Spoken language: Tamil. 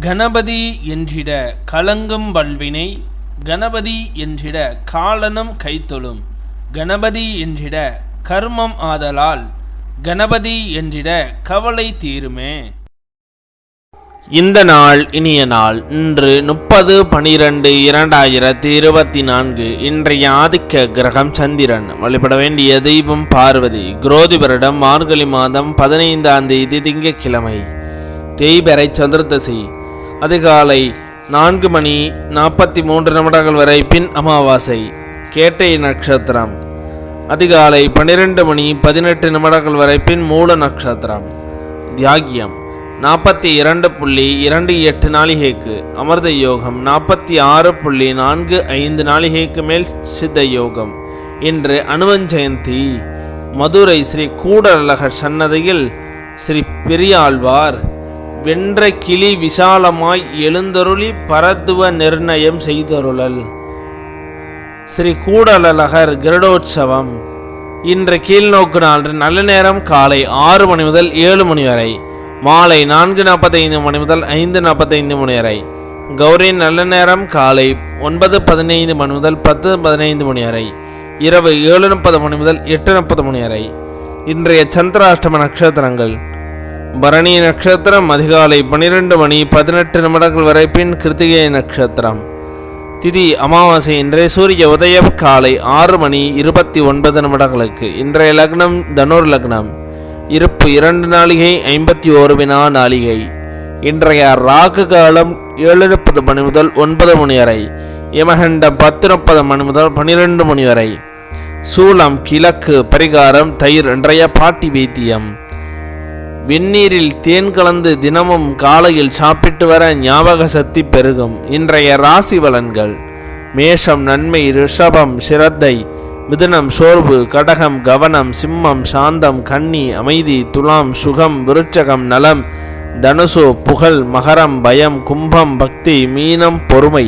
கணபதி என்றிட கலங்கும் வல்வினை கணபதி என்றிட காலனும் கைத்தொழும் கணபதி என்றிட கர்மம் ஆதலால் கணபதி என்றிட கவலை தீருமே. இந்த நாள் இனிய நாள் இன்று முப்பது பனிரெண்டு இரண்டாயிரத்தி இருபத்தி நான்கு இன்றைய ஆதிக்க கிரகம் சந்திரன். வழிபட வேண்டிய தெய்வம் பார்வதி குரோதி வருடம் மார்கழி மாதம் பதினைந்தாம் தேதி திங்கக்கிழமை தேய்பெறை சதுர்தசி அதிகாலை நான்கு மணி நாற்பத்தி மூன்று நிமிடங்கள் வரை பின் அமாவாசை கேட்டை நட்சத்திரம். அதிகாலை பன்னிரெண்டு மணி பதினெட்டு நிமிடங்கள் வரை பின் மூல நட்சத்திரம். தியாகியம் நாற்பத்தி இரண்டு புள்ளி இரண்டு எட்டு நாளிகைக்கு அமிர்த யோகம் நாற்பத்தி ஆறு புள்ளி நான்கு ஐந்து நாளிகைக்கு மேல் சித்த யோகம். இன்று அனுமன் ஜெயந்தி மதுரை ஸ்ரீ கூடலக சன்னதியில் ஸ்ரீ பெரியாழ்வார் வென்ற கிளி விசாலமாய் எழுந்தருளி பரத்துவ நிர்ணயம் செய்தருளல். ஸ்ரீ கூடலழகர் கிருடோற்சவம். இன்று கீழ்நோக்கு நாள் நல்ல நேரம் காலை ஆறு மணி முதல் ஏழு மணி வரை. மாலை நான்கு நாற்பத்தைந்து மணி முதல் ஐந்து நாற்பத்தைந்து மணி வரை. கௌரி நல்ல நேரம் காலை ஒன்பது பதினைந்து மணி முதல் பத்து பதினைந்து மணி வரை. இரவு ஏழு முப்பது மணி முதல் எட்டு முப்பது மணி வரை. இன்றைய சந்திராஷ்டம நட்சத்திரங்கள். பரணி நட்சத்திரம் அதிகாலை பன்னிரெண்டு மணி பதினெட்டு நிமிடங்கள் வரை பின் கிருத்திகை நட்சத்திரம். திதி அமாவாசை இன்றைய சூரிய உதயம் காலை ஆறு மணி இருபத்தி ஒன்பது நிமிடங்களுக்கு. இன்றைய லக்னம் தனுர் லக்னம். இருப்பு இரண்டு நாளிகை ஐம்பத்தி ஓரு வினா நாளிகை. இன்றைய ராகு காலம் ஏழு முப்பது மணி முதல் ஒன்பது மணி வரை. யமகண்டம் பத்து முப்பது மணி முதல் பன்னிரெண்டு மணி வரை. சூளம் கிழக்கு பரிகாரம் தயிர் இன்றைய பாட்டி வைத்தியம். வெந்நீரில் தேன் கலந்து தினமும் காலையில் சாப்பிட்டு வர ஞாபக சக்தி பெருகும். இன்றைய ராசி பலன்கள். மேஷம் நன்மை ரிஷபம் சிரத்தை மிதுனம் சோர்வு கடகம் கவனம் சிம்மம் சாந்தம் கன்னி அமைதி துலாம் சுகம் விருச்சகம் நலம் தனுசு புகழ் மகரம் பயம் கும்பம் பக்தி மீனம் பொறுமை.